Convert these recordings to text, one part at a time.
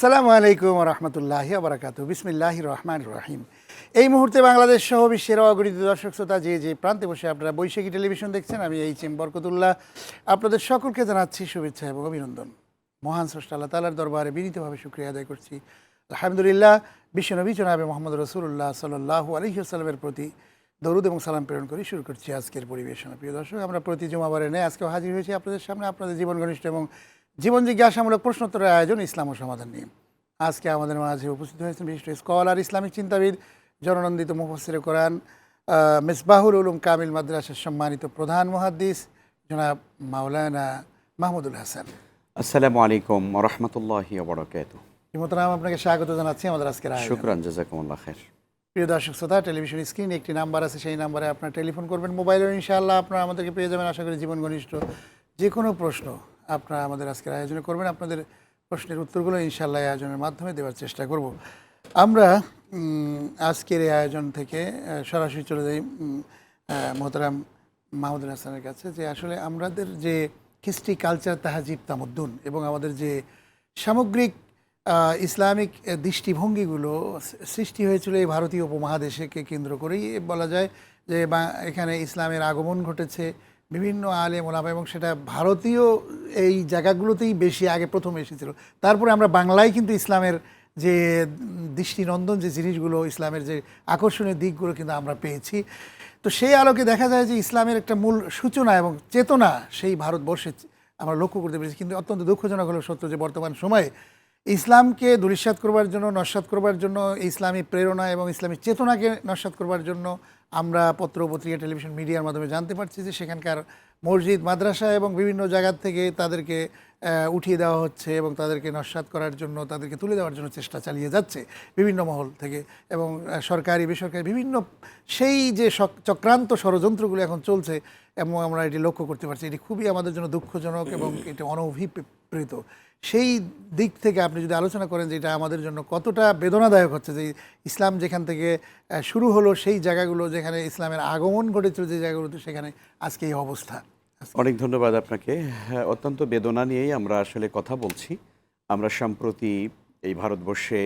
আসসালামু আলাইকুম রহমতুল্লাহ বারাকাত বিসমিল্লাহ রহমান রহিম। এই মুহূর্তে বাংলাদেশ সহ বিশ্বের অগণিত দর্শক, শ্রোতা যে যে প্রান্তে বসে আপনারা বৈশাখী টেলিভিশন দেখছেন, আমি এইচ এম বরকতুল্লাহ। আপনাদের সকলকে জানাচ্ছি শুভেচ্ছা এবং অভিনন্দন। মহান স্রষ্টা আল্লাহ তালার দরবারে বিনীতভাবে শুক্রিয়া আদায় করছি। আলহামদুলিল্লাহ, বিশ্বনবী জনাবে মোহাম্মদ রসুল্লাহ সাল্লাহ আলহিউসালামের প্রতি দরুদ এবং সালাম প্রেরণ করে, শুরু করছি আজকের পরিবেশনা। প্রিয় দর্শক, আমরা প্রতি জমাবারে নেই আজকেও হাজির হয়েছি আপনাদের সামনে, আপনাদের জীবন ঘনিষ্ঠ এবং জীবন জিজ্ঞাসামূলক প্রশ্নোত্তরের আয়োজন ইসলাম ও সমাধান নিয়ে। আজকে আমাদের মাঝে উপস্থিত হয়েছেন বিশিষ্ট স্কলার ইসলামিক চিন্তাবিদ জননন্দিত মুফসির কোরআন মিসবাহুল উলুম কামিল মাদ্রাসার সম্মানিত প্রধান মুহাদ্দিস জনাব মাওলানা মাহমুদুল হাসান। আসসালামু আলাইকুম রহমতুল্লাহি বরকাত মোহতারাম আপনাকে স্বাগত জানাচ্ছি আমাদের আজকের আয়োজন। শুক্রান জাজাকুমুল্লাহ খের প্রিয় দর্শক শ্রোতা টেলিভিশন স্ক্রিনে একটি নাম্বার আছে সেই নাম্বারে আপনার টেলিফোন করবেন। মোবাইলে ইনশাআল্লাহ আপনারা আমাদেরকে পেয়ে যাবেন আশা করি জীবন ঘনিষ্ঠ যে কোনো প্রশ্ন। আপনারা আমাদের আজকের আয়োজনে করবেন। আপনাদের প্রশ্নের উত্তরগুলো ইনশাল্লাহ আয়োজনের মাধ্যমে দেওয়ার চেষ্টা করব। আমরা আজকের এই আয়োজন থেকে সরাসরি চলে যাই মোহতারাম মাহমুদুল হাসানের কাছে, যে আসলে আমাদের যে হিস্ট্রি কালচার তাহাজিব তামদ্দুন এবং আমাদের যে সামগ্রিক ইসলামিক দৃষ্টিভঙ্গিগুলো সৃষ্টি হয়েছিল এই ভারতীয় উপমহাদেশকে কেন্দ্র করেই। বলা যায় যে এখানে ইসলামের আগমন ঘটেছে। বিভিন্ন আলেম, ওলামা এবং সেটা ভারতীয় এই জায়গাগুলোতেই বেশি আগে প্রথম এসেছিল। তারপরে আমরা বাংলায় কিন্তু ইসলামের যে দৃষ্টিনন্দন, যে জিনিসগুলো, ইসলামের যে আকর্ষণীয় দিকগুলো কিন্তু আমরা পেয়েছি। তো সেই আলোকে দেখা যায় যে ইসলামের একটা মূল সূচনা এবং চেতনা সেই ভারতবর্ষে আমরা লক্ষ্য করতে পেরেছি। কিন্তু অত্যন্ত দুঃখজনক হলো সত্য যে বর্তমান সময়ে ইসলামকে দুরিশ্বাত করবার জন্য, নস্বাত করবার জন্য, ইসলামী প্রেরণা এবং ইসলামী চেতনাকে নস্বাত করবার জন্য আমরা পত্র পত্রিকা টেলিভিশন, মিডিয়ার মাধ্যমে জানতে পারছি যে সেখানকার মসজিদ, মাদ্রাসা এবং বিভিন্ন জায়গার থেকে তাদেরকে উঠিয়ে দেওয়া হচ্ছে এবং তাদেরকে নস্বাত করার জন্য, তাদেরকে তুলে দেওয়ার জন্য চেষ্টা চালিয়ে যাচ্ছে বিভিন্ন মহল থেকে এবং সরকারি, বেসরকারি বিভিন্ন সেই যে চক্রান্ত ষড়যন্ত্রগুলো এখন চলছে এবং আমরা এটি লক্ষ্য করতে পারছি। এটি খুবই আমাদের জন্য দুঃখজনক এবং এটি অনভিপ্রেত। সেই দিক থেকে আপনি যদি আলোচনা করেন যে এটা আমাদের জন্য কতটা বেদনাদায়ক হচ্ছে যে ইসলাম যেখান থেকে শুরু হলো সেই জায়গাগুলো যেখানে ইসলামের আগমন ঘটেছিল যে জায়গাগুলোতে সেখানে আজকে এই অবস্থা। অনেক ধন্যবাদ আপনাকে। হ্যাঁ, অত্যন্ত বেদনা নিয়েই আমরা আসলে কথা বলছি। আমরা সম্প্রতি এই ভারতবর্ষে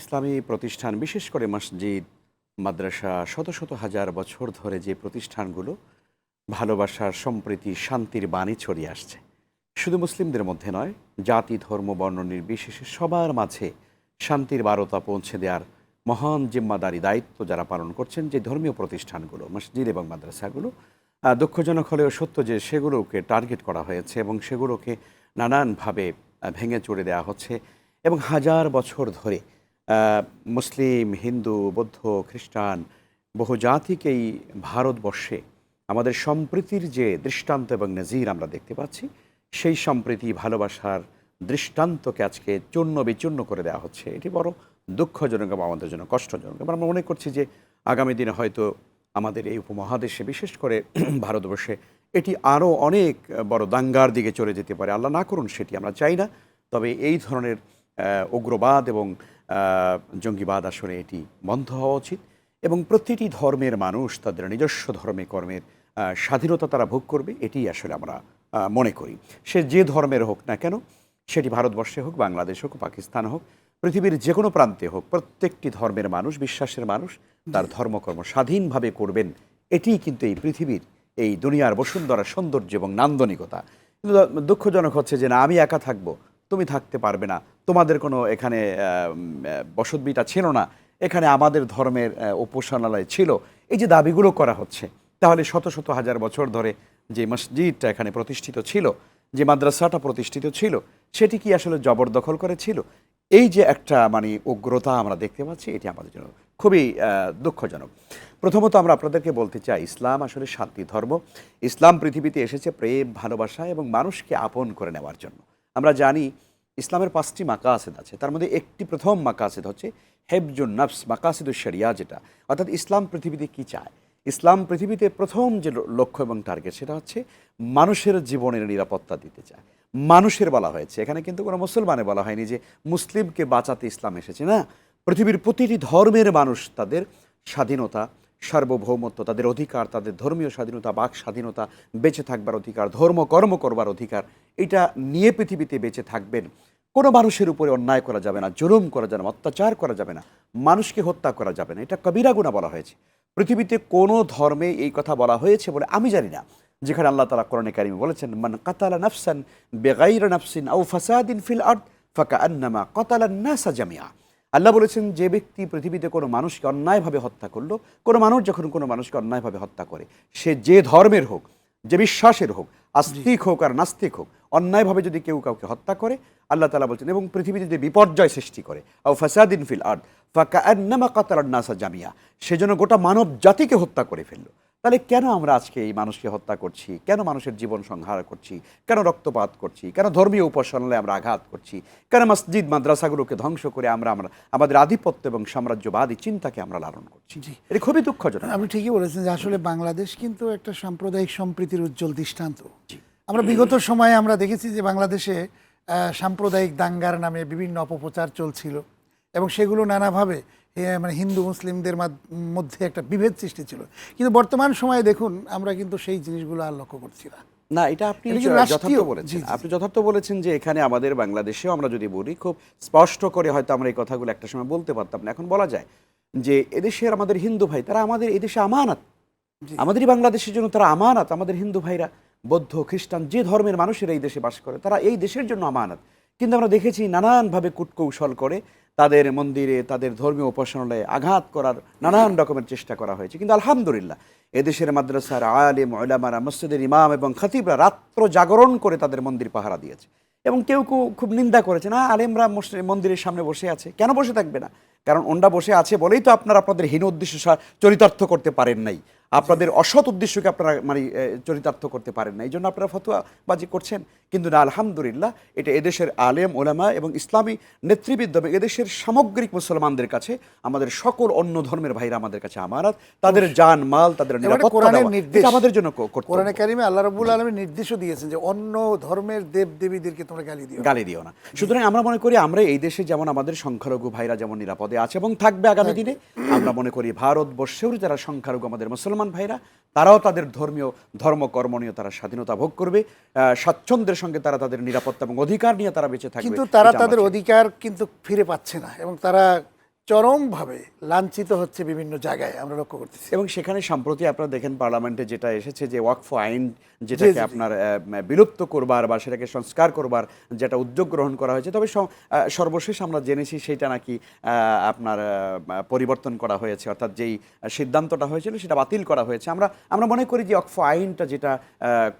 ইসলামী প্রতিষ্ঠান বিশেষ করে মসজিদ মাদ্রাসা শত শত হাজার বছর ধরে যে প্রতিষ্ঠানগুলো ভালোবাসার সম্প্রীতি শান্তির বাণী ছড়িয়ে আসছে। শুধু মুসলিমদের মধ্যে নয়, জাতি, ধর্ম, বর্ণ নির্বিশেষে সবার মাঝে শান্তির বারতা পৌঁছে দেওয়ার মহান জিম্মাদারি দায়িত্ব যারা পালন করছেন যে ধর্মীয় প্রতিষ্ঠানগুলো, মসজিদ এবং মাদ্রাসাগুলো দুঃখজনক হলেও সত্য যে সেগুলোকে টার্গেট করা হয়েছে এবং সেগুলোকে নানানভাবে ভেঙে চড়ে দেওয়া হচ্ছে এবং হাজার বছর ধরে মুসলিম, হিন্দু, বৌদ্ধ, খ্রিস্টান বহু জাতিকেই ভারতবর্ষে আমাদের সম্প্রীতির যে দৃষ্টান্ত এবং নজির আমরা দেখতে পাচ্ছি সেই সম্প্রীতি, ভালোবাসার দৃষ্টান্তকে আজকে চূর্ণ বিচূর্ণ করে দেওয়া হচ্ছে। এটি বড় দুঃখজনক এবং আমাদের জন্য কষ্টজনক। এবং আমরা মনে করছি যে আগামী দিনে হয়তো আমাদের এই উপমহাদেশে, বিশেষ করে ভারতবর্ষে, এটি আরও অনেক বড় দাঙ্গার দিকে চলে যেতে পারে। আল্লাহ না করুন সেটি, আমরা চাই না। তবে এই ধরনের উগ্রবাদ এবং জঙ্গিবাদ আসলে এটি বন্ধ হওয়া উচিত এবং প্রতিটি ধর্মের মানুষ তাদের নিজস্ব ধর্মে কর্মের স্বাধীনতা তারা ভোগ করবে। এটি আসলে আমরা মনে করি। সে যে ধর্মের হোক না কেন, সেটি ভারতবর্ষে হোক, বাংলাদেশ হোক, পাকিস্তান হোক, পৃথিবীর যে কোনো প্রান্তে হোক, প্রত্যেকটি ধর্মের মানুষ, বিশ্বাসের মানুষ তার ধর্মকর্ম স্বাধীনভাবে করবেন। এটিই কিন্তু এই পৃথিবীর, এই দুনিয়ার বসুন্ধরা সৌন্দর্য এবং নান্দনিকতা। কিন্তু দুঃখজনক হচ্ছে যে না, আমি একা থাকব, তুমি থাকতে পারবে না, তোমাদের কোনো এখানে বসতবিটা ছিল না, এখানে আমাদের ধর্মের উপাসনালয় ছিল। এই যে দাবিগুলো করা হচ্ছে, তাহলে শত শত হাজার বছর ধরে যে মসজিদটা এখানে প্রতিষ্ঠিত ছিল, যে মাদ্রাসাটা প্রতিষ্ঠিত ছিল, সেটি কি আসলে জবরদখল করেছিল এই যে একটা মানে উগ্রতা আমরা দেখতে পাচ্ছি, এটি আমাদের জন্য খুবই দুঃখজনক। প্রথমত আমরা আপনাদেরকে বলতে চাই, ইসলাম আসলে শান্তি ধর্ম। ইসলাম পৃথিবীতে এসেছে প্রেম, ভালোবাসা এবং মানুষকে আপন করে নেওয়ার জন্য। আমরা জানি, ইসলামের পাঁচটি মাকাসেদ আছে। তার মধ্যে একটি প্রথম মাকাসেদ হচ্ছে হেফজুন নফস মাকাসিদুল শরিয়া যেটা। অর্থাৎ ইসলাম পৃথিবীতে কি চায়? ইসলাম পৃথিবীতে প্রথম যে লক্ষ্য এবং টার্গেট সেটা হচ্ছে মানুষের জীবনের নিরাপত্তা দিতে চায়। মানুষের বলা হয়েছে। এখানে কিন্তু কোনো মুসলমানে বলা হয়নি যে মুসলিমকে বাঁচাতে ইসলাম এসেছে, না। পৃথিবীর প্রতিটি ধর্মের মানুষ তাদের স্বাধীনতা, সার্বভৌমত্ব, তাদের অধিকার, তাদের ধর্মীয় স্বাধীনতা, বাক স্বাধীনতা, বেঁচে থাকবার অধিকার, ধর্ম, কর্ম করবার অধিকার, এটা নিয়ে পৃথিবীতে বেঁচে থাকবেন। কোনো মানুষের উপরে অন্যায় করা যাবে না, জুলুম করা যাবে না, অত্যাচার করা যাবে না, মানুষকে হত্যা করা যাবে না। এটা কবিরা গুণা বলা হয়েছে। পৃথিবীতে কোনো ধর্মে এই কথা বলা হয়েছে বলে আমি জানি না। যেখানে আল্লাহ তালা কোরআনে কারিমে বলেছেন, মান কাতালা নাফসান বেগাইর নাফসিন আউ ফাসাদিন ফিল আর্দ ফাকা আন্নামা কাতালা নাসা জামিয়া আল্লাহ বলেছেন, যে ব্যক্তি পৃথিবীতে কোনো মানুষকে অন্যায়ভাবে হত্যা করল, কোনো মানুষ যখন কোনো মানুষকে অন্যায়ভাবে হত্যা করে, সে যে ধর্মের হোক, যে বিশ্বাসের হোক, আস্তিক হোক আর নাস্তিক হোক, অন্যায়ভাবে যদি কেউ কাউকে হত্যা করে, আল্লাহ তালা বলছেন, এবং পৃথিবীতে যে বিপর্যয় সৃষ্টি করে আউ ফাসাদিন ফিল আর্দ ফাকা নাসা জামিয়া। সেজন্য গোটা মানব জাতিকে হত্যা করে ফেলল। তাহলে কেন আমরা আজকে এই মানুষকে হত্যা করছি? কেন মানুষের জীবন সংহার করছি? কেন রক্তপাত করছি? কেন ধর্মীয় উপাসনায় আমরা আঘাত করছি? কেন মসজিদ মাদ্রাসাগুলোকে ধ্বংস করে আমরা আমরা আমাদের আধিপত্য এবং সাম্রাজ্যবাদী চিন্তাকে আমরা লালন করছি? এটা খুবই দুঃখজনক। আপনি ঠিকই বলেছেন যে আসলে বাংলাদেশ কিন্তু একটা সাম্প্রদায়িক সম্প্রীতির উজ্জ্বল দৃষ্টান্ত। আমরা বিগত সময়ে আমরা দেখেছি যে বাংলাদেশে সাম্প্রদায়িক দাঙ্গার নামে বিভিন্ন অপপ্রচার চলছিল। এবং সেগুলো নানাভাবে মানে হিন্দু মুসলিমদের মধ্যে একটা বিভেদ সৃষ্টি ছিল। কিন্তু বর্তমান সময়ে দেখুন আমরা কিন্তু সেই জিনিসগুলো আর লক্ষ্য করছি না। না এটা আপনি যথার্থ বলেছেন। আপনি যথার্থ বলেছেন যে এখানে আমাদের বাংলাদেশেও আমরা যদি বলি খুব স্পষ্ট করে হয়তো আমরা এই কথাগুলো একটা সময় বলতে পারতাম না। এখন বলা যায় যে এদেশের আমাদের হিন্দু ভাই তারা আমাদের এদেশে আমানত। আমাদেরই বাংলাদেশের জন্য তারা আমানত। আমাদের হিন্দু ভাইরা বৌদ্ধ খ্রিস্টান যে ধর্মের মানুষেরা এই দেশে বাস করে তারা এই দেশের জন্য আমানত। কিন্তু আমরা দেখেছি নানানভাবে কূটকৌশল করে তাদের মন্দিরে, তাদের ধর্মীয় উপাসনালয়ে আঘাত করার নানান রকমের চেষ্টা করা হয়েছে। কিন্তু আলহামদুলিল্লাহ, এদেশের মাদ্রাসার আলেম ওলামারা মসজিদের ইমাম এবং খতিবরা রাত্র জাগরণ করে তাদের মন্দির পাহারা দিয়েছে। এবং কেউ কেউ খুব নিন্দা করেছে, না, আলেমরা মন্দিরের সামনে বসে আছে। কেন বসে থাকবে না? কারণ ওনরা বসে আছে বলেই তো আপনারা আপনাদের হীন উদ্দেশ্য চরিতার্থ করতে পারেন নাই। আপনাদের অসৎ উদ্দেশ্যকে আপনারা মানে চরিতার্থ করতে পারেন না। এই জন্য আপনারা ফতুয়াবাজি করছেন। কিন্তু না আলহামদুলিল্লাহ এটা এদেশের আলেম ওলামা এবং ইসলামী নেতৃবৃন্দ এবং এদেশের সামগ্রিক মুসলমানদের কাছে আমাদের সকল অন্য ধর্মের ভাইরা আমাদের কাছে আমানত। তাদের জান মাল তাদের নিরাপত্তা নির্দেশ। আমাদের জন্য কোরআনে কারিমে আল্লাহ রবুল আলমীর নির্দেশও দিয়েছেন যে অন্য ধর্মের দেব দেবীদেরকে তোমরা গালি দিও গালি দিও না। সুতরাং আমরা মনে করি আমরা এই দেশে যেমন আমাদের সংখ্যালঘু ভাইরা যেমন নিরাপদে আছে এবং থাকবে আগামী দিনে আমরা মনে করি ভারতবর্ষেও যারা সংখ্যালঘু আমাদের মুসলমান ভাইরা তারাও তাদের ধর্মীয় ধর্মকর্ম নিয়ে তারা স্বাধীনতা ভোগ করবে। আহ, স্বাচ্ছন্দ্যের সঙ্গে তারা তাদের নিরাপত্তা এবং অধিকার নিয়ে তারা বেঁচে থাকবে। কিন্তু তারা তাদের অধিকার কিন্তু ফিরে পাচ্ছে না এবং তারা চরমভাবে লাঞ্ছিত হচ্ছে বিভিন্ন জায়গায় আমরা লক্ষ্য করতেছি এবং সেখানে সম্প্রতি আপনারা দেখেন পার্লামেন্টে যেটা এসেছে যে ওয়াকফ আইন যেটাকে। আপনার বিলুপ্ত করবার বা সেটাকে সংস্কার করবার যেটা উদ্যোগ গ্রহণ করা হয়েছে তবে সর্বশেষ আমরা জেনেছি সেটা নাকি আপনার পরিবর্তন করা হয়েছে অর্থাৎ যেই সিদ্ধান্তটা হয়েছিল সেটা বাতিল করা হয়েছে আমরা আমরা মনে করি যে ওয়াকফ আইনটা যেটা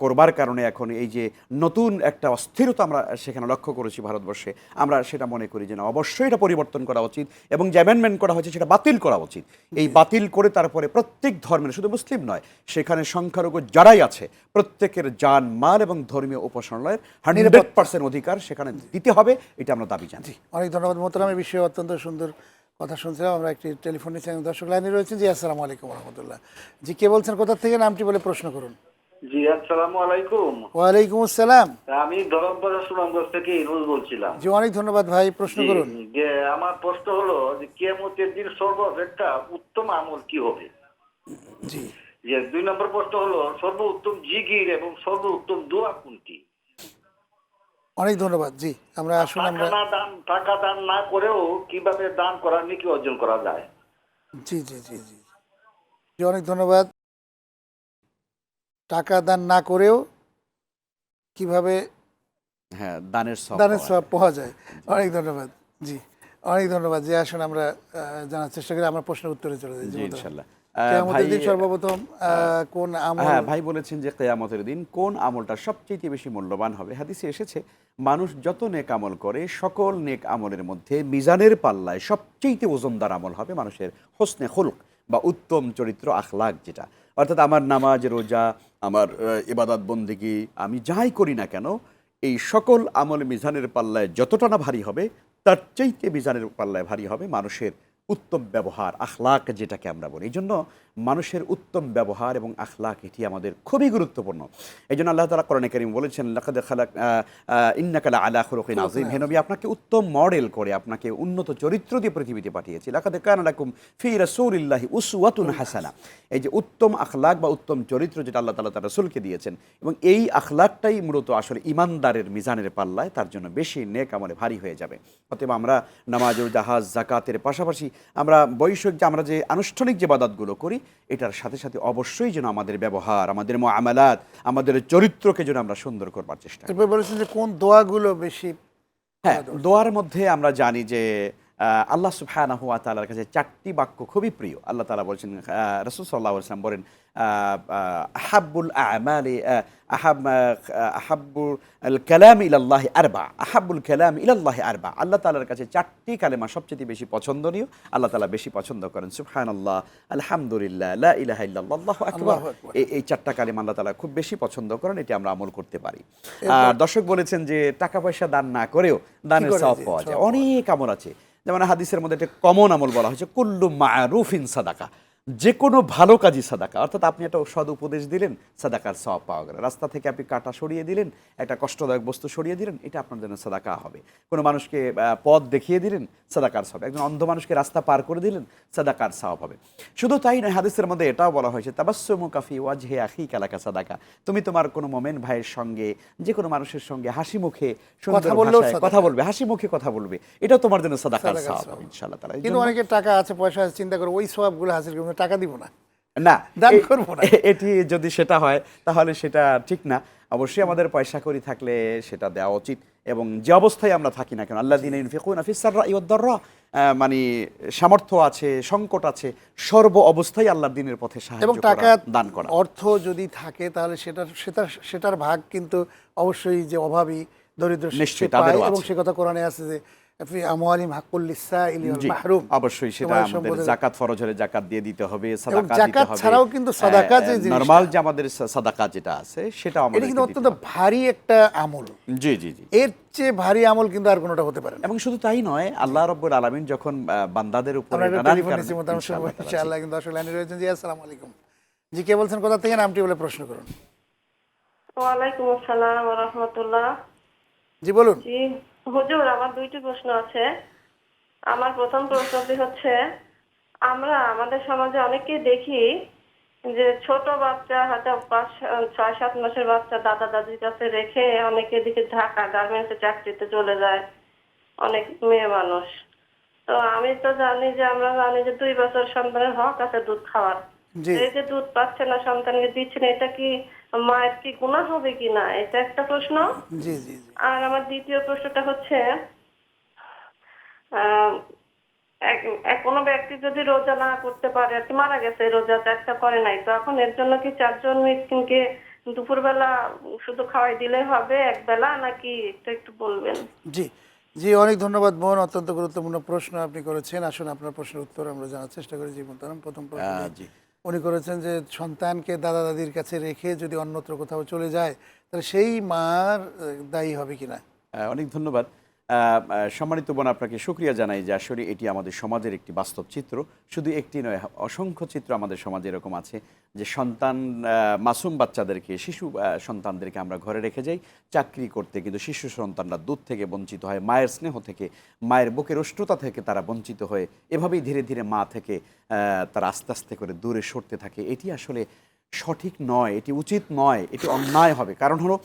করবার কারণে এখন এই যে নতুন একটা অস্থিরতা আমরা সেখানে লক্ষ্য করেছি ভারতবর্ষে আমরা সেটা মনে করি যে না অবশ্যই এটা পরিবর্তন করা উচিত এবং যে অ্যামেন্ডমেন্ট করা হয়েছে সেটা বাতিল করা উচিত। এই বাতিল করে তারপরে প্রত্যেক ধর্মের, শুধু মুসলিম নয়, সেখানে সংখ্যালঘু যারাই আছে, প্রত্যেকের যান মাল এবং ধর্মীয় উপাসনালয়ের হান্ড্রেড পার্সেন্ট অধিকার সেখানে দিতে হবে, এটা আমরা দাবি জানি অনেক ধন্যবাদ মোহতারাম, এই বিষয়ে অত্যন্ত সুন্দর কথা শুনছিলাম। আমরা একটি টেলিফোন নিচ্ছি দর্শক লাইনে রয়েছেন। জি, আসসালামু আলাইকুম রহমতুল্লাহ। জি, কে বলছেন, কোথা থেকে? নামটি বলে প্রশ্ন করুন। জি আসসালামু আলাইকুম। ওয়ালাইকুম আসসালাম। আমি ধরমপাড়া সুনামগঞ্জ থেকে বলছিলাম। জি অনেক ধন্যবাদ ভাই প্রশ্ন করুন। যে আমার প্রশ্ন হলো যে কেমতের দিন সর্বাপেক্ষা উত্তম আমল কি হবে? জি। যে দুই নম্বর প্রশ্ন হলো সর্বোত্তম জিগির এবং সর্বোত্তম দোয়া কোনটি? অনেক ধন্যবাদ জি আমরা আসুন টাকা আমরা দান টাকা দান না করেও কীভাবে দান করার নাকি অর্জন করা যায়? জি জি জি জি জি অনেক ধন্যবাদ। টাকা দান না করেও কীভাবে হ্যাঁ দানের দানের সব পাওয়া যায়। অনেক ধন্যবাদ। জি অনেক ধন্যবাদ। যে আসুন আমরা জানার চেষ্টা করি। আমার প্রশ্নের উত্তরে চলে যাই। ইনশাল্লাহ। সর্বপ্রথম কোন আমল হ্যাঁ ভাই বলেছেন যে কেয়ামতের দিন কোন আমলটা সবচেয়ে বেশি মূল্যবান হবে? হাদিসে এসেছে মানুষ যত নেক আমল করে সকল নেক আমলের মধ্যে মিজানের পাল্লায় সবচেয়ে ওজনদার আমল হবে মানুষের হোসনে খুলক। বা উত্তম চরিত্র আখলাক যেটা। অর্থাৎ আমার নামাজ, রোজা, আমার ইবাদত বন্দিগি, আমি যাই করি না কেন, এই সকল আমল মিজানের পাল্লায় যতটা না ভারী হবে, তার চাইতে মিজানের পাল্লায় ভারী হবে মানুষের উত্তম ব্যবহার আখলাক যেটাকে আমরা বলি। এই জন্য মানুষের উত্তম ব্যবহার এবং আখলাক এটি আমাদের খুবই গুরুত্বপূর্ণ। এই জন্য আল্লাহ তালা করণে করিম বলেছেন লাকাদ খালাক ইন্নাকালা আলা খুলুকিন আজিম হে নবী আপনাকে উত্তম মডেল করে আপনাকে উন্নত চরিত্র দিয়ে পৃথিবীতে পাঠিয়েছি। লাকাদ কান লাকুম ফি রাসূলিল্লাহি উসওয়াতুন হাসানা। এই যে উত্তম আখলাক বা উত্তম চরিত্র যেটা আল্লাহ তালা তার রসুলকে দিয়েছেন এবং এই আখলাকটাই মূলত আসলে ইমানদারের মিজানের পাল্লায় তার জন্য বেশি নেক আমলে ভারী হয়ে যাবে। অতএব আমরা নামাজুল জাহাজ জাকাতের পাশাপাশি আমরা বৈষয়িক যে আমরা যে আনুষ্ঠানিক যে বাদাতগুলো করি এটার সাথে সাথে অবশ্যই যেন আমাদের ব্যবহার আমাদের আমালাত আমাদের চরিত্রকে যেন আমরা সুন্দর করবার চেষ্টা করি। বলেছেন যে কোন দোয়াগুলো বেশি হ্যাঁ দোয়ার মধ্যে আমরা জানি যে আল্লাহ সুফায়না হুয়া তালার কাছে চারটি বাক্য খুবই প্রিয়। আল্লাহ তালা বলছেন রসুল সাল্লাহ বলেন আহ, আহ, আহাব্বুল আমালি আহ, আহাব আহ, আহাব্বুল কালাম ইলাল্লাহি আরবা আহাব্বুল কালাম ইলাল্লাহি আরবা। আল্লাহ তাআলার কাছে চারটি কালেমা সবচেয়ে বেশি পছন্দনীয়। আল্লাহ তাআলা বেশি পছন্দ করেন। আলহামদুলিল্লাহ ইলাহা আকবার। আকবার। এই চারটা কালেমা আল্লাহ তাআলা খুব বেশি পছন্দ করেন এটি আমরা আমল করতে পারি। আর দর্শক বলেছেন যে টাকা পয়সা দান না করেও দানের যে পাওয়া যায়। অনেক আমল আছে। যেমন হাদিসের মধ্যে একটা কমন আমল বলা হয়েছে কুল্লু মারুফিন সাদাকা। যে কোনো ভালো কাজই সাদাকা। অর্থাৎ আপনি একটা সদ উপদেশ দিলেন সাদাকার সওয়াব পাওয়া গেল। রাস্তা থেকে আপনি কাটা সরিয়ে দিলেন একটা কষ্টদায়ক বস্তু সরিয়ে দিলেন এটা আপনার জন্য সাদাকা হবে। কোনো মানুষকে পথ দেখিয়ে দিলেন সাদাকার সওয়াব। একজন অন্ধ মানুষকে রাস্তা পার করে দিলেন সাদাকার সওয়াব হবে। শুধু তাই নয় হাদিসের মধ্যে এটাও বলা হয়েছে তাবাসমু কাফি ওয়াজহে আখি কালাকা সাদাকা। তুমি তোমার কোনো মোমেন ভাইয়ের সঙ্গে যে কোনো মানুষের সঙ্গে হাসি মুখে কথা বললেও কথা বলবে হাসি মুখে কথা বলবে। এটাও তোমার জন্য সাদাকার। হবে ইনশাআল্লাহ তাআলা। কিন্তু অনেকের টাকা আছে পয়সা আছে চিন্তা করে ওই সবগুলো হাসিল করব টাকা দিব না। না দান করব না। এটি যদি সেটা হয় তাহলে সেটা ঠিক না। অবশ্যই আমাদের পয়সা করি থাকলে সেটা দেওয়া উচিত। এবং যে অবস্থায় আমরা থাকি না কেন আল্লাহ দিন মানে সামর্থ্য আছে সংকট আছে সর্ব অবস্থায় আল্লাহর দিনের পথে সাহায্য এবং টাকা দান করা। অর্থ যদি থাকে তাহলে সেটার সেটার সেটার ভাগ কিন্তু অবশ্যই যে অভাবী দরিদ্র নিশ্চয়ই, এবং সে কথা কোরআনে আছে যে জি, অবশ্যই সেটা আমাদের জাকাত ফরজ হলে জাকাত দিয়ে দিতে হবে সাদাকা দিতে হবে। ছাড়াও কিন্তু সাদাকা যে নরমাল যে আমাদের সাদাকা যেটা আছে সেটা এটা কিন্তু অত্যন্ত ভারী একটা আমল। জি জি জি। এর চেয়ে ভারী আমল কিন্তু আর কোনোটা হতে পারে না। এবং শুধু তাই নয় আল্লাহ রব্বুল আলামিন যখন বান্দাদের উপরে ইনশাআল্লাহ কিন্তু আসলে লাইনে রয়েছেন। জি আসসালামু আলাইকুম। জি কে বলছেন? কোথা থেকে নামটি বলে প্রশ্ন করুন। ওয়ালাইকুম আসসালাম রহমতুল্লাহ। জি বলুন। জি হুজুর আমার দুইটি প্রশ্ন আছে। আমার প্রথম প্রশ্নটি হচ্ছে আমরা আমাদের সমাজে অনেকেই দেখি যে ছোট বাচ্চা হয়তো পাঁচ ছয় সাত মাসের বাচ্চা দাদা দাদির কাছে রেখে অনেকে দিকে ঢাকা গার্মেন্টসে চাকরিতে চলে যায়। অনেক মেয়ে মানুষ। তো আমি তো জানি যে আমরা জানি যে দুই বছর সন্তানের হক আছে দুধ খাওয়ার। এই যে দুধ পাচ্ছে না সন্তানকে দিচ্ছে না এটা কি মায়ের কি গুণা হবে কি না? এটা একটা প্রশ্ন। জি জি জি। আর আমার দ্বিতীয় প্রশ্নটা হচ্ছে কোনো ব্যক্তি যদি রোজা না করতে পারে আর কি মারা গেছে রোজা একটা করে নাই তো এখন এর জন্য কি চারজন মিসকিনকে দুপুরবেলা শুধু খাওয়াই দিলে হবে এক বেলা নাকি এটা একটু বলবেন? জি জি অনেক ধন্যবাদ মোহন অত্যন্ত গুরুত্বপূর্ণ প্রশ্ন আপনি করেছেন। আসুন আপনার প্রশ্নের উত্তর আমরা জানার চেষ্টা করি জীবন প্রথম প্রশ্ন। জি। উনি করেছেন যে সন্তানকে দাদা দাদির কাছে রেখে যদি অন্যত্র কোথাও চলে যায় তাহলে সেই মার দায়ী হবে কিনা? আহ, অনেক ধন্যবাদ। সম্মানিত বোন, আপনাকে সুক্রিয়া জানাই যে আসলে এটি আমাদের সমাজের একটি বাস্তব চিত্র। শুধু একটি নয়, অসংখ্য চিত্র আমাদের সমাজে এরকম আছে যে সন্তান মাসুম বাচ্চাদেরকে, শিশু সন্তানদেরকে আমরা ঘরে রেখে যাই, চাকরি করতে। কিন্তু শিশু সন্তানরা দুধ থেকে বঞ্চিত হয়, মায়ের স্নেহ থেকে, মায়ের বুকের উষ্ণতা থেকে তারা বঞ্চিত হয়ে এভাবেই ধীরে ধীরে মা থেকে তারা আস্তে আস্তে করে দূরে সরতে থাকে। এটি আসলে সঠিক নয় এটি উচিত নয় এটি অন্যায় হবে। কারণ হলো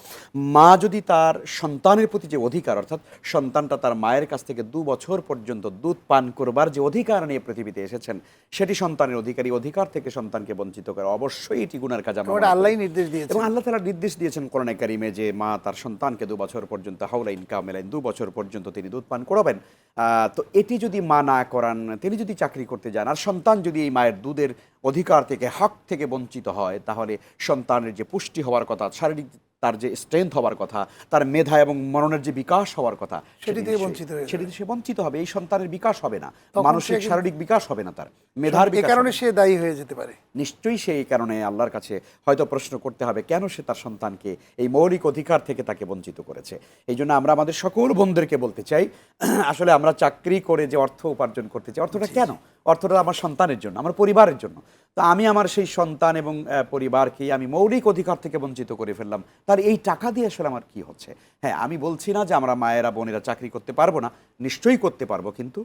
মা যদি তার সন্তানের প্রতি যে অধিকার অর্থাৎ সন্তানটা তার মায়ের কাছ থেকে দু বছর পর্যন্ত দুধ পান করবার যে অধিকার নিয়ে পৃথিবীতে এসেছেন সেটি সন্তানের অধিকারী অধিকার থেকে সন্তানকে বঞ্চিত করে। অবশ্যই এটি গুনার কাজ আমরা আল্লাহ নির্দেশ দিয়েছে। এবং আল্লাহ তালা নির্দেশ দিয়েছেন করোনা কারিমে যে মা তার সন্তানকে দু বছর পর্যন্ত হাওলাইন কামেলাইন দু বছর পর্যন্ত তিনি দুধ পান করাবেন। আহ, তো এটি যদি মা না করান তিনি যদি চাকরি করতে যান আর সন্তান যদি এই মায়ের দুধের অধিকার থেকে হক থেকে বঞ্চিত হয় তাহলে সন্তানের যে পুষ্টি হওয়ার কথা শারীরিক তার যে স্ট্রেংথ হওয়ার কথা তার মেধা এবং মননের যে বিকাশ হওয়ার কথা সেটি থেকে বঞ্চিত সেটি সে বঞ্চিত হবে। এই সন্তানের বিকাশ হবে না। মানসিক শারীরিক বিকাশ হবে না তার। মেধার কারণে সে দায়ী হয়ে যেতে পারে। নিশ্চয়ই সেই কারণে আল্লাহর কাছে হয়তো প্রশ্ন করতে হবে কেন সে তার সন্তানকে এই মৌলিক অধিকার থেকে তাকে বঞ্চিত করেছে? এই জন্য আমরা আমাদের সকল বন্ধুদেরকে বলতে চাই আসলে আমরা চাকরি করে যে অর্থ উপার্জন করতে চাই অর্থটা কেন? অর্থটা আমার সন্তানের জন্য আমার পরিবারের জন্য। তো আমি আমার সেই সন্তান এবং পরিবারকে আমি মৌলিক অধিকার থেকে বঞ্চিত করে ফেললাম। তার এই টাকা দিয়ে আসলে আমার কি হচ্ছে? হ্যাঁ আমি বলছি না যে আমরা মায়েরা বোনেরা চাকরি করতে পারব না। নিশ্চয়ই করতে পারব কিন্তু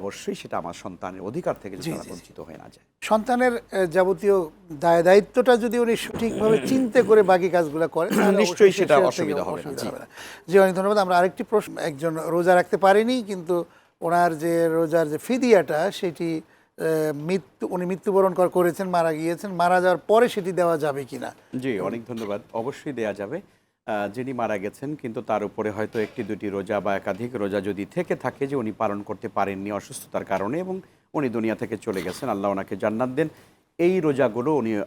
অবশ্যই সেটা আমার সন্তানের অধিকার থেকে যেন বঞ্চিত হয়ে না যায়। সন্তানের যাবতীয় দায় দায়িত্বটা যদি উনি সঠিকভাবে চিন্তা করে বাকি কাজগুলো করেন নিশ্চয়ই সেটা অসুবিধা হবে। জি অনেক ধন্যবাদ। আমরা আরেকটি প্রশ্ন একজন রোজা রাখতে পারিনি কিন্তু ওনার যে রোজার যে ফিদিয়াটা, সেটি মৃত্যু, উনি মৃত্যুবরণ কর- করেছেন, মারা গিয়েছেন, মারা যাওয়ার পরে সেটি দেওয়া যাবে কিনা? জি, অনেক ধন্যবাদ। অবশ্যই দেওয়া যাবে। যিনি মারা গেছেন, কিন্তু তার উপরে হয়তো একটি, দুটি রোজা বা একাধিক রোজা যদি থেকে থাকে যে উনি পালন করতে পারেননি অসুস্থতার কারণে এবং উনি দুনিয়া থেকে চলে গেছেন, আল্লাহ ওনাকে জান্নাত দেন। এই রোজাগুলো উনি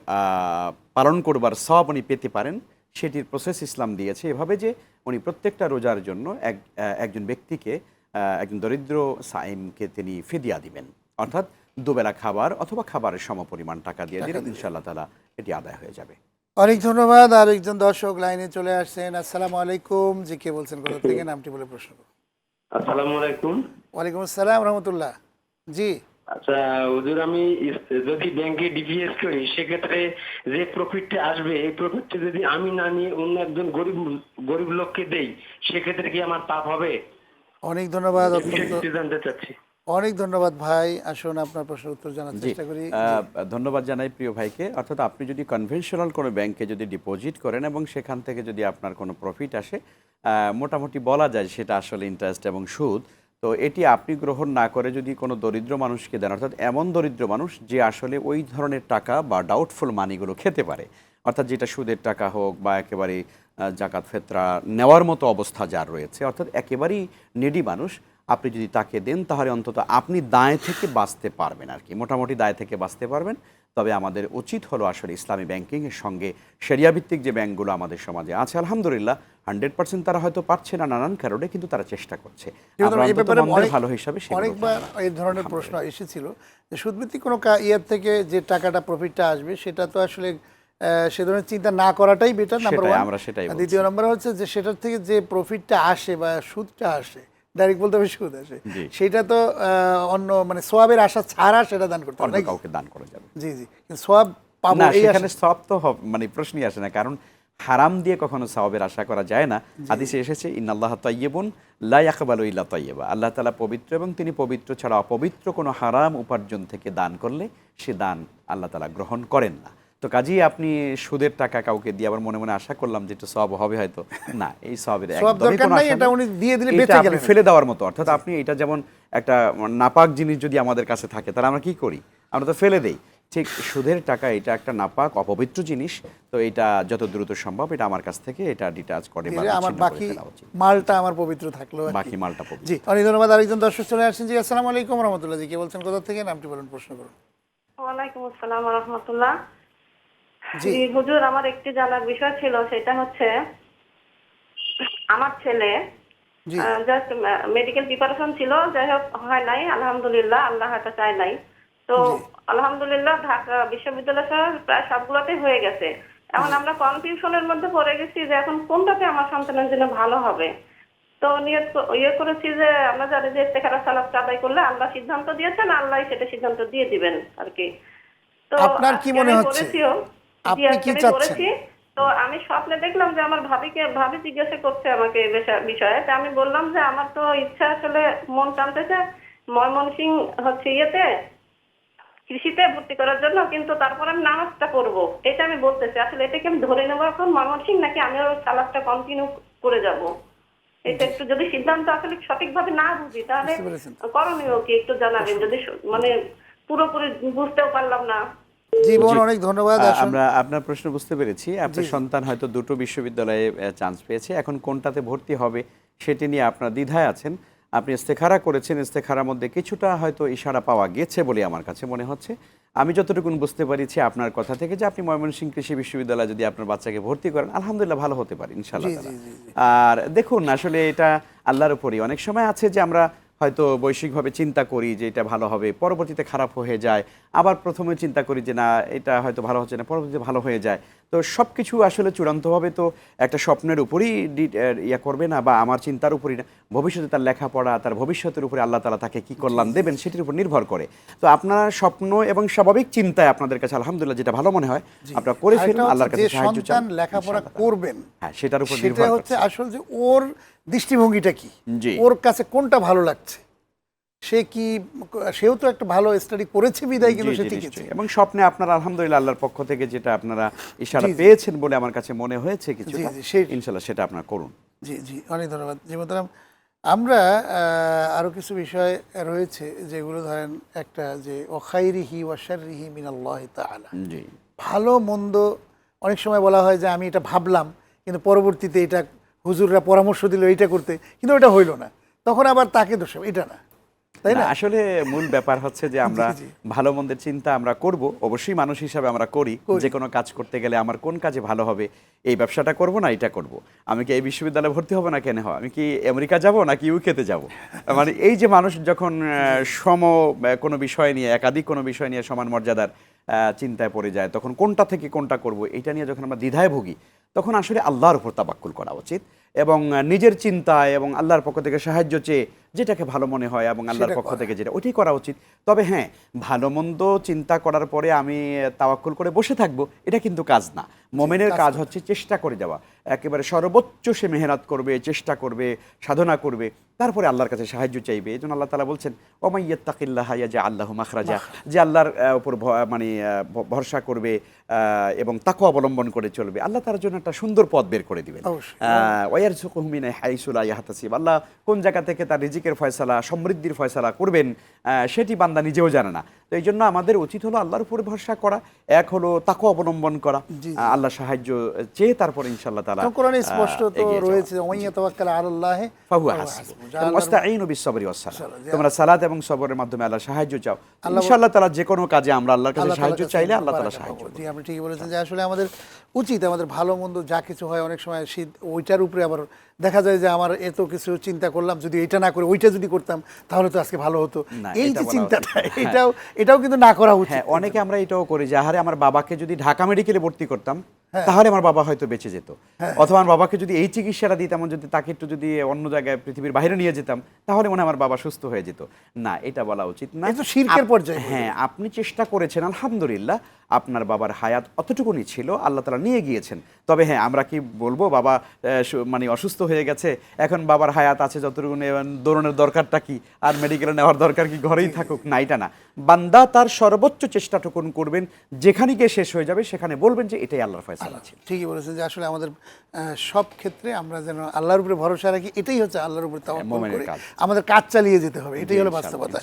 পালন করবার সব উনি পেতে পারেন। সেটির প্রসেস ইসলাম দিয়েছে এভাবে যে উনি প্রত্যেকটা রোজার জন্য এক একজন ব্যক্তিকে একজন দরিদ্র সাইমকে তিনি ফিদিয়া দিবেন। অর্থাৎ দুবেলা খাবার অথবা খাবারের সম সমপরিমাণ টাকা দিয়ে দিলেন ইনশাআল্লাহ তালা এটি আদায় হয়ে যাবে। অনেক ধন্যবাদ। আর একজন দর্শক লাইনে চলে আসছেন। আসসালামু আলাইকুম। জি কে বলছেন? কোথা থেকে? নামটি বলে প্রশ্ন করুন। আসসালামু আলাইকুম। ওয়ালাইকুম আসসালাম রহমতুল্লাহ। জি। আচ্ছা হুজুর আমি যদি ব্যাংকে ডিপিএস করি সেক্ষেত্রে যে প্রফিটটা আসবে এই প্রফিটটা যদি আমি না নিয়ে অন্য একজন গরিব গরিব লোককে দেই সেক্ষেত্রে কি আমার পাপ হবে? অনেক ধন্যবাদ এই অত্যন্ত বিষয়টি জানতে চাচ্ছি। অনেক ধন্যবাদ ভাই। আসুন আপনার প্রশ্নের উত্তর জানার চেষ্টা করি। ধন্যবাদ জানাই প্রিয় ভাইকে। অর্থাৎ আপনি যদি কনভেনশনাল কোনো ব্যাংকে যদি ডিপোজিট করেন এবং সেখান থেকে যদি আপনার কোনো প্রফিট আসে মোটামুটি বলা যায় সেটা আসলে ইন্টারেস্ট এবং সুদ। তো এটি আপনি গ্রহণ না করে যদি কোনো দরিদ্র মানুষকে দেন অর্থাৎ এমন দরিদ্র মানুষ যে আসলে ওই ধরনের টাকা বা ডাউটফুল মানিগুলো খেতে পারে। অর্থাৎ যেটা সুদের টাকা হোক বা একেবারে জাকাত ফেতরা নেওয়ার মতো অবস্থা যার রয়েছে অর্থাৎ একেবারেই নেডি মানুষ আপনি যদি তাকে দেন তাহলে অন্তত আপনি দায় থেকে বাঁচতে পারবেন আর কি। মোটামুটি দায় থেকে বাঁচতে পারবেন। তবে আমাদের উচিত হলো আসলে ইসলামী ব্যাংকিংয়ের সঙ্গে সেরিয়া ভিত্তিক যে ব্যাংকগুলো আমাদের সমাজে আছে আলহামদুলিল্লাহ হান্ড্রেড পার্সেন্ট তারা হয়তো পারছে না নানান কারণে কিন্তু তারা চেষ্টা করছে। ভালো হিসাবে অনেকবার এই ধরনের প্রশ্ন এসেছিল যে সুদভিত্তিক কোনো ইয়ের থেকে যে টাকাটা প্রফিটটা আসবে সেটা তো আসলে সে ধরনের চিন্তা না করাটাই বেটার নাম্বার ওয়ান আমরা সেটাই। দ্বিতীয় নম্বর হচ্ছে যে সেটার থেকে যে প্রফিটটা আসে বা সুদটা আসে ডাইরেক্ট বলতে হবে সুদ আসে সেটা তো আহ, অন্য মানে সোয়াবের আশা ছাড়া সেটা দান করতে হবে? কাউকে দান করা যাবে। জি জি। কিন্তু সোয়াব পাবো না এই সেখানে সব তো মানে প্রশ্নই আসে না কারণ হারাম দিয়ে কখনো সওয়াবের আশা করা যায় না। হাদিসে এসেছে ইন্নাল্লাহ তাইয়্যিবুন লা ইয়াকবালু ইল্লা তাইয়্যিবা। আল্লাহ তাআলা পবিত্র এবং তিনি পবিত্র ছাড়া অপবিত্র কোনো হারাম উপার্জন থেকে দান করলে সে দান আল্লাহ তাআলা গ্রহণ করেন না। তো কাজেই আপনি সুদের টাকা কাউকে দিয়ে আবার মনে মনে আশা করলাম যে একটু সব হবে হয়তো। না এই সবের একদমই দরকার নাই, এটা উনি দিয়ে দিলে বেঁচে গেলেন। ফেলে দেওয়ার মতো। অর্থাৎ আপনি এটা যেমন একটা নাপাক জিনিস যদি আমাদের কাছে থাকে তাহলে আমরা কি করি? আমরা তো ফেলে দেই। ঠিক সুদের টাকা এটা একটা নাপাক অপবিত্র জিনিস। তো এটা যত দ্রুত সম্ভব এটা আমার কাছ থেকে এটা ডিটাচ করে আমার বাকি মালটা আমার পবিত্র থাকল বাকি মালটা পবিত্র। জি অনেক ধন্যবাদ। আরেকজন দর্শক চলে আসছেন। জি আসসালামু আলাইকুম রহমতুল্লাহ। জি কে বলছেন কোথা থেকে? নামটি বলুন প্রশ্ন করুন। ওয়ালাইকুম আসসালাম রহমতুল্লাহ। জি। হুজুর আমার একটি জানার বিষয় ছিল সেটা হচ্ছে আমার ছেলে জাস্ট মেডিকেল প্রিপারেশন ছিল যাই হোক হয় নাই আলহামদুলিল্লাহ আল্লাহ হয়তো চায় নাই। তো আলহামদুলিল্লাহ ঢাকা বিশ্ববিদ্যালয় সহ প্রায় সবগুলোতে হয়ে গেছে। এখন আমরা কনফিউশনের মধ্যে পড়ে গেছি যে এখন কোনটাতে আমার সন্তানের জন্য ভালো হবে। তো নিয়ত ইয়ে করেছি যে আমরা জানি যে ইস্তেখারা সালাদ আদায় করলে আল্লাহ সিদ্ধান্ত দিয়েছেন আল্লাহ সেটা সিদ্ধান্ত দিয়ে দিবেন আর কি। তো আপনার কি মনে হচ্ছে? আপনি কি চাচ্ছেন? তো আমি স্বপ্নে দেখলাম যে আমার ভাবিকে ভাবি জিজ্ঞাসা করছে আমাকে এই বিষয়ে তা আমি বললাম যে আমার তো ইচ্ছা আসলে মন টানতেছে ময়মনসিং হচ্ছে ইয়েতে কৃষিতে ভর্তি করার জন্য কিন্তু তারপর আমি নামাজটা পড়ব। এটা আমি বলতেছি। আসলে এটাকে আমি ধরে নেব এখন ময়মনসিং নাকি আমি ওর সালাদটা কন্টিনিউ করে যাব? এটা একটু যদি সিদ্ধান্ত আসলে সঠিকভাবে না বুঝি তাহলে করণীয় কি একটু জানাবেন? যদি মানে পুরোপুরি বুঝতেও পারলাম না। জীবন অনেক ধন্যবাদ আমরা আপনার প্রশ্ন বুঝতে পেরেছি। আপনার সন্তান হয়তো দুটো বিশ্ববিদ্যালয়ে চান্স পেয়েছে। এখন কোনটাতে ভর্তি হবে সেটি নিয়ে আপনার দ্বিধায় আছেন। আপনি ইস্তেখারা করেছেন ইস্তেখারার মধ্যে কিছুটা হয়তো ইশারা পাওয়া গেছে বলে আমার কাছে মনে হচ্ছে। আমি যতটুকুন বুঝতে পারিছি আপনার কথা থেকে যে আপনি ময়মনসিংহ কৃষি বিশ্ববিদ্যালয়ে যদি আপনার বাচ্চাকে ভর্তি করেন আলহামদুলিল্লাহ ভালো হতে পারে জি, আর দেখুন আসলে এটা আল্লাহর উপরই। অনেক সময় আছে যে আমরা হয়তো বৈশ্বিকভাবে চিন্তা করি যে এটা ভালো হবে পরবর্তীতে খারাপ হয়ে যায়। আবার প্রথমে চিন্তা করি যে না এটা হয়তো ভালো হচ্ছে না পরবর্তীতে ভালো হয়ে যায়। তো সব কিছু আসলে চূড়ান্তভাবে তো একটা স্বপ্নের উপরই ইয়া করবে না বা আমার চিন্তার উপরই না। ভবিষ্যতে তার লেখাপড়া তার ভবিষ্যতের উপরে আল্লাহ তালা তাকে কি কল্যাণ দেবেন সেটির উপর নির্ভর করে। তো আপনার স্বপ্ন এবং স্বাভাবিক চিন্তায় আপনাদের কাছে আলহামদুলিল্লাহ যেটা ভালো মনে হয় আপনারা করে ফেলুন আল্লাহর কাছে সাহায্য চান লেখাপড়া করবেন হ্যাঁ সেটার উপর নির্ভর হচ্ছে আসল যে ওর দৃষ্টিভঙ্গিটা কি। ওর কাছে কোনটা ভালো লাগছে? সে কি সেও তো একটা ভালো স্টাডি করেছে বিদায় কিন্তু সে টিকেছে এবং স্বপ্নে আপনারা আলহামদুলিল্লাহ আল্লাহর পক্ষ থেকে যেটা আপনারা ইশারা। পেয়েছেন বলে আমার কাছে মনে হয়েছে কিছু ইনশাল্লাহ সেটা আপনারা করুন। জি জি অনেক ধন্যবাদ। জি মোহতারাম আমরা আহ, আরও কিছু বিষয় রয়েছে যেগুলো ধরেন একটা যে অখাইরিহি ওয়াশারিহি মিনাল্লাহ তাআলা। জি। ভালো মন্দ অনেক সময় বলা হয় যে আমি এটা ভাবলাম কিন্তু পরবর্তীতে এটা হুজুররা পরামর্শ দিল এটা করতে কিন্তু ওটা হইল না। তখন আবার তাকে দোষ এটা না। তাই না? আসলে মূল ব্যাপার হচ্ছে যে আমরা। ভালো মন্দের চিন্তা আমরা করব অবশ্যই মানুষ হিসাবে আমরা করি। যে কোনো কাজ করতে গেলে আমার কোন কাজে ভালো হবে এই ব্যবসাটা করব না এটা করব। আমি কি এই বিশ্ববিদ্যালয়ে ভর্তি হব না কেন? হব আমি কি আমেরিকা যাব নাকি ইউকেতে যাব? মানে এই যে মানুষ যখন সম কোনো বিষয় নিয়ে একাধিক কোনো বিষয় নিয়ে সমান মর্যাদার আহ, চিন্তায় পড়ে যায় তখন কোনটা থেকে কোনটা করব এটা নিয়ে যখন আমরা দ্বিধায় ভুগি তখন আসলে আল্লাহর উপর তাবাক্কুল করা উচিত এবং নিজের চিন্তায় এবং আল্লাহর পক্ষ থেকে সাহায্য চেয়ে যেটাকে ভালো মনে হয় এবং আল্লাহর পক্ষ থেকে যেটা ওইটাই করা উচিত। তবে হ্যাঁ ভালো মন্দ চিন্তা করার পরে আমি তাওয়াক্কুল করে বসে থাকব এটা কিন্তু কাজ না। মোমেনের কাজ হচ্ছে চেষ্টা করে যাওয়া। একেবারে সর্বোচ্চ সে মেহনত করবে চেষ্টা করবে সাধনা করবে তারপরে আল্লাহর কাছে সাহায্য চাইবে। এই জন্য আল্লাহ তালা বলছেন ওমাইয়াত্তাকিল্লাহ যে আল্লাহ মাখরাজা। যে আল্লাহর উপর মানে ভরসা করবে এবং তাকে অবলম্বন করে চলবে। আল্লাহ তার জন্য একটা সুন্দর পথ বের করে দিবেন। অবশ্যই। ওয়ার সুকুহমিনে হাইসুলা ইয়াহাতাসিব। আল্লাহ কোন জায়গা থেকে তার রিজিকের ফয়সালা সমৃদ্ধির ফয়সালা করবেন সেটি বান্দা নিজেও জানে না। তো এই জন্য আমাদের উচিত হলো আল্লাহর উপরে ভরসা করা এক হলো তাকে অবলম্বন করা আল্লাহ সাহায্য চেয়ে তারপরে ইনশাআল্লাহ তালা এবং কোরআনে স্পষ্ট তো রয়েছে ওমাইয়া তাওয়াক্কাল আলাল্লাহ ফাহুয়া হাসবুহ। এবং ওয়াস্তাঈনু বিস-সাবরি তোমরা সালাত এবং সবরের মাধ্যমে আল্লাহ সাহায্য চাও। আল্লাহ- ইনশাআল্লাহ তাআলা যে কোনো কাজে আমরা আল্লাহর কাছে আল্লাহ সাহায্য চাইলে আল্লাহ তাআলা বারাকা সাহায্য। জি আপনি ঠিকই বলেছেন যে আসলে আমাদের উচিত আমাদের ভালো মন্দ যা কিছু হয় অনেক সময় শীত ওইটার উপরে আবার দেখা যায় যে আমার এত কিছু চিন্তা করলাম যদি এটা না করে ওইটা যদি করতাম তাহলে তো আজকে ভালো হতো। এই যে চিন্তাটা এটাও এটাও কিন্তু না করা উচিত। হ্যাঁ অনেকে আমরা এটাও করি যে আহারে আমার বাবাকে যদি ঢাকা মেডিকেলে ভর্তি করতাম হ্যাঁ। তাহলে আমার বাবা হয়তো বেঁচে যেত। অথবা আমার বাবাকে যদি এই চিকিৎসাটা দিতাম যদি তাকে একটু যদি অন্য জায়গায় পৃথিবীর বাইরে নিয়ে যেতাম তাহলে মনে হয় আমার বাবা সুস্থ হয়ে যেত। না এটা বলা উচিত না। হ্যাঁ আপনি চেষ্টা করেছেন আলহামদুলিল্লাহ আপনার বাবার হায়াত অতটুকুনি ছিল আল্লাহ তালা নিয়ে গিয়েছেন। তবে হ্যাঁ আমরা কি বলব বাবা মানে অসুস্থ হয়ে গেছে এখন বাবার হায়াত আছে যতটুকু দৌড়নের দরকারটা কি আর মেডিকেলে নেওয়ার দরকার কি ঘরেই থাকুক না এটা না। বান্দা তার সর্বোচ্চ চেষ্টাটুকুন করবেন যেখানে গিয়ে শেষ হয়ে যাবে সেখানে বলবেন যে এটাই আল্লাহর ফয়সালা ছিল। ঠিকই বলেছেন যে আসলে আমাদের সব ক্ষেত্রে আমরা যেন আল্লাহর উপরে ভরসা রাখি এটাই হচ্ছে আল্লাহর উপরে কাজ। আমাদের কাজ চালিয়ে যেতে হবে এটাই হলো বাস্তবতা।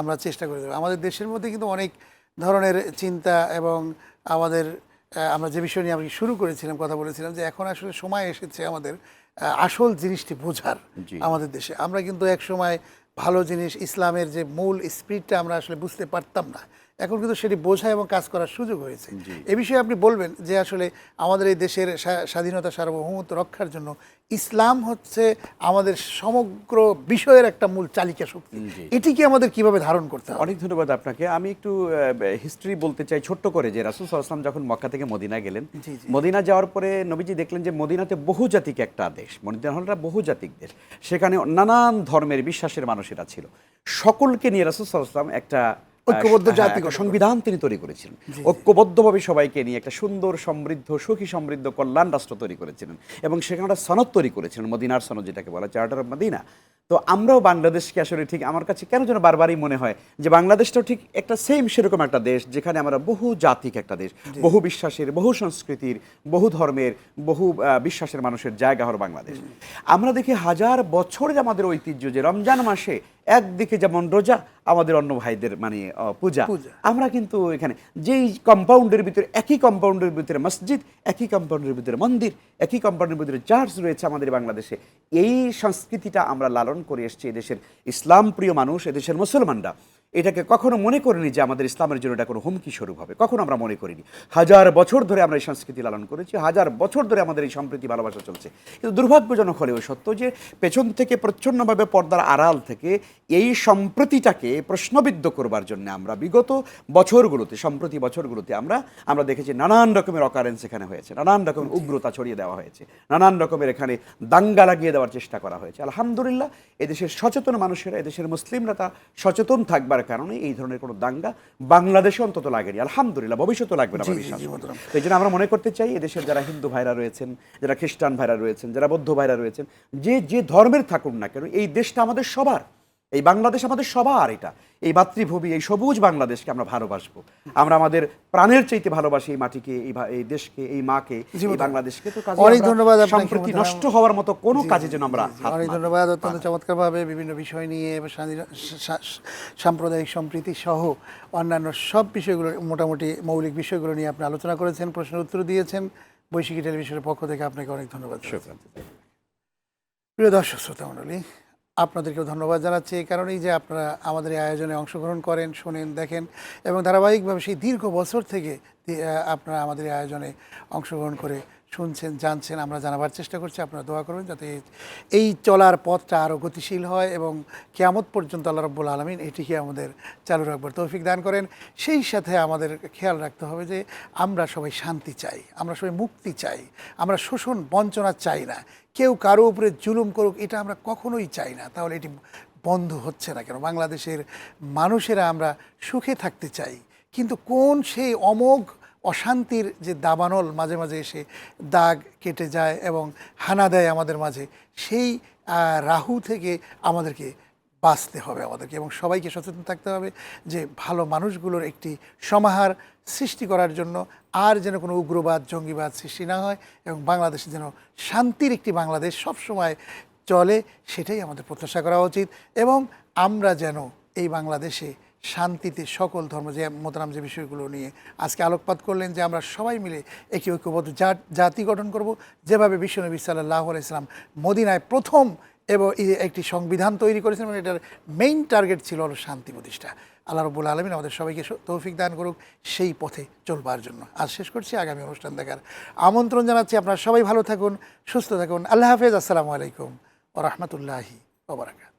আমরা চেষ্টা করে দেবো আমাদের দেশের মধ্যে কিন্তু অনেক ধরনের চিন্তা এবং আমাদের আমরা যে বিষয় নিয়ে আমি শুরু করেছিলাম কথা বলেছিলাম যে এখন আসলে সময় এসেছে আমাদের আসল জিনিসটি বোঝার আমাদের দেশে। আমরা কিন্তু এক সময় ভালো জিনিস ইসলামের যে মূল স্পিরিটটা আমরা আসলে বুঝতে পারতাম না। এখন কিন্তু সেটি বোঝা এবং কাজ করার সুযোগ হয়েছে। এ বিষয়ে আপনি বলবেন যে আসলে আমাদের এই দেশের স্বা- স্বাধীনতা সার্বভৌমত্ব রক্ষার জন্য ইসলাম হচ্ছে আমাদের সমগ্র বিষয়ের একটা মূল চালিকা শক্তি। এটিকে আমাদের কীভাবে ধারণ করতে হবে? অনেক ধন্যবাদ আপনাকে। আমি একটু হিস্ট্রি বলতে চাই ছোট্ট করে যে রাসুল সাল্লাম যখন মক্কা থেকে মদিনা গেলেন। মদিনা যাওয়ার পরে নবীজি দেখলেন যে মদিনাতে বহুজাতিক একটা দেশ মদিনা হল একটা বহুজাতিক দেশ। সেখানে নানান ধর্মের বিশ্বাসের মানুষেরা ছিল। সকলকে নিয়ে রাসুল সাল্লাম একটা ঐক্যবদ্ধ হ্যাঁ, জাতি সংবিধান তিনি তৈরি করেছিলেন। ঐক্যবদ্ধভাবে সবাইকে নিয়ে একটা সুন্দর সমৃদ্ধ সুখী সমৃদ্ধ কল্যাণ রাষ্ট্র তৈরি করেছিলেন এবং সেখানে একটা সনদ তৈরি করেছিলেন মদিনার সনদ যেটাকে বলা চার্টার অফ মদিনা। তো আমরাও বাংলাদেশকে আসলে ঠিক আমার কাছে কেন যেন বারবারই মনে হয় যে বাংলাদেশটাও ঠিক একটা সেম সেরকম একটা দেশ যেখানে আমরা বহু জাতিক একটা দেশ বহু বিশ্বাসের বহু সংস্কৃতির বহু ধর্মের বহু বিশ্বাসের মানুষের জায়গা হল বাংলাদেশ। আমরা দেখি হাজার বছরের আমাদের ঐতিহ্য যে রমজান মাসে একদিকে যেমন রোজা আমাদের অন্য ভাইদের মানে পূজা। আমরা কিন্তু এখানে যেই কম্পাউন্ডের ভিতরে একই কম্পাউন্ডের ভিতরে মসজিদ একই কম্পাউন্ডের ভিতরে মন্দির একই কম্পাউন্ডের ভিতরে চার্চ রয়েছে আমাদের বাংলাদেশে। এই সংস্কৃতিটা আমরা লালন করে এসছি এদেশের ইসলাম প্রিয় মানুষ এদেশের মুসলমানরা। এটাকে কখনো মনে করিনি যে আমাদের ইসলামের জন্য এটা কোনো হুমকি স্বরূপ হবে। কখনো আমরা মনে করিনি। হাজার বছর ধরে আমরা এই সংস্কৃতি লালন করেছি হাজার বছর ধরে আমাদের এই সম্প্রীতি ভালোবাসা চলছে। কিন্তু দুর্ভাগ্যজনক হলেও সত্য যে পেছন থেকে প্রচ্ছন্নভাবে পর্দার আড়াল থেকে এই সম্প্রতিটাকে প্রশ্নবিদ্ধ করবার জন্য আমরা বিগত বছরগুলোতে সম্প্রতি বছরগুলোতে আমরা আমরা দেখেছি নানান রকমের অকারেন্স এখানে হয়েছে নানান রকমের উগ্রতা ছড়িয়ে দেওয়া হয়েছে নানান রকমের এখানে দাঙ্গা লাগিয়ে দেওয়ার চেষ্টা করা হয়েছে। আলহামদুলিল্লাহ এদেশের সচেতন মানুষেরা এদেশের মুসলিমরা তা সচেতন থাকবার কারণে এই ধরনের কোনো দাঙ্গা বাংলাদেশে অন্তত লাগেনি। আলহামদুলিল্লাহ ভবিষ্যতে লাগবে না এই জন্য আমরা মনে করতে চাই এদেশের যারা হিন্দু ভাইরা রয়েছেন যারা খ্রিস্টান ভাইরা রয়েছেন যারা বৌদ্ধ ভাইরা রয়েছেন যে যে ধর্মের থাকুন না কেন এই দেশটা আমাদের সবার। এই বাংলাদেশ আমাদের সবার এটা। এই মাতৃভূমি এই সবুজ বাংলাদেশকে আমরা ভালোবাসবো। আমরা আমাদের প্রাণের চাইতে ভালোবাসি এই মাটিকে এই এই দেশকে এই মাকে এই বাংলাদেশকে। তো অনেক ধন্যবাদ আপনাকে, সম্প্রতি নষ্ট হওয়ার মতো কোনো কাজে যেন আমরা অনেক ধন্যবাদ অত্যন্ত চমৎকারভাবে বিভিন্ন বিষয় নিয়ে সাম্প্রদায়িক সম্প্রীতি সহ অন্যান্য সব বিষয়গুলো মোটামুটি মৌলিক বিষয়গুলো নিয়ে আপনি আলোচনা করেছেন প্রশ্নের উত্তর দিয়েছেন। বৈশাখী টেলিভিশনের পক্ষ থেকে আপনাকে অনেক ধন্যবাদ। প্রিয় দর্শক শ্রোতা মণ্ডলী আপনাদেরকেও ধন্যবাদ জানাচ্ছি। এই কারণেই যে আপনারা আমাদের এই আয়োজনে অংশগ্রহণ করেন, শোনেন, দেখেন এবং ধারাবাহিকভাবে সেই দীর্ঘ বছর থেকে আপনারা আমাদের এই আয়োজনে অংশগ্রহণ করে শুনছেন, জানছেন, আমরা জানাবার চেষ্টা করছি। আপনারা দোয়া করবেন যাতে এই- চলার পথটা আরও গতিশীল হয় এবং কেয়ামত পর্যন্ত আল্লাহ রব্বুল আলমিন এটিকে আমাদের চালু রাখবার তৌফিক দান করেন। সেই সাথে আমাদের খেয়াল রাখতে হবে যে আমরা সবাই শান্তি চাই, আমরা সবাই মুক্তি চাই, আমরা শোষণ বঞ্চনা চাই না। কেউ কারও উপরে জুলুম করুক, এটা আমরা কখনোই চাই না। তাহলে এটি বন্ধ হচ্ছে না কেন? বাংলাদেশের মানুষেরা আমরা সুখে থাকতে চাই। কিন্তু কোন সেই অমোঘ, অশান্তির যে দাবানল মাঝে মাঝে এসে দাগ কেটে যায় এবং হানা দেয় আমাদের মাঝে, সেই রাহু থেকে আমাদেরকে বাঁচতে হবে আমাদেরকে এবং সবাইকে সচেতন থাকতে হবে যে ভালো মানুষগুলোর একটি সমাহার সৃষ্টি করার জন্য আর যেন কোনো উগ্রবাদ, জঙ্গিবাদ সৃষ্টি না হয় এবং বাংলাদেশে যেন শান্তির একটি বাংলাদেশ সবসময় চলে, সেটাই আমাদের প্রত্যাশা করা উচিত এবং আমরা যেন এই বাংলাদেশে শান্তিতে সকল ধর্ম যে মোতারাম যে বিষয়গুলো নিয়ে আজকে আলোকপাত করলেন যে আমরা সবাই মিলে একটি ঐক্যবদ্ধ জাতি গঠন করব। যেভাবে বিশ্বনবী সাল্লাহ ইসলাম মদিনায় প্রথম এবং একটি সংবিধান তৈরি করেছেন এবং এটার মেইন টার্গেট ছিল হলো শান্তি প্রতিষ্ঠা। আল্লাহ রবুল আলমিন আমাদের সবাইকে তৌফিক দান করুক, সেই পথে চলবার জন্য। আজ শেষ করছি, আগামী অনুষ্ঠান দেখার আমন্ত্রণ জানাচ্ছি। আপনারা সবাই ভালো থাকুন, সুস্থ থাকুন। আল্লাহ হাফেজ, আসসালামু আলাইকুম ও রহমতুল্লাহি ওবরাকাত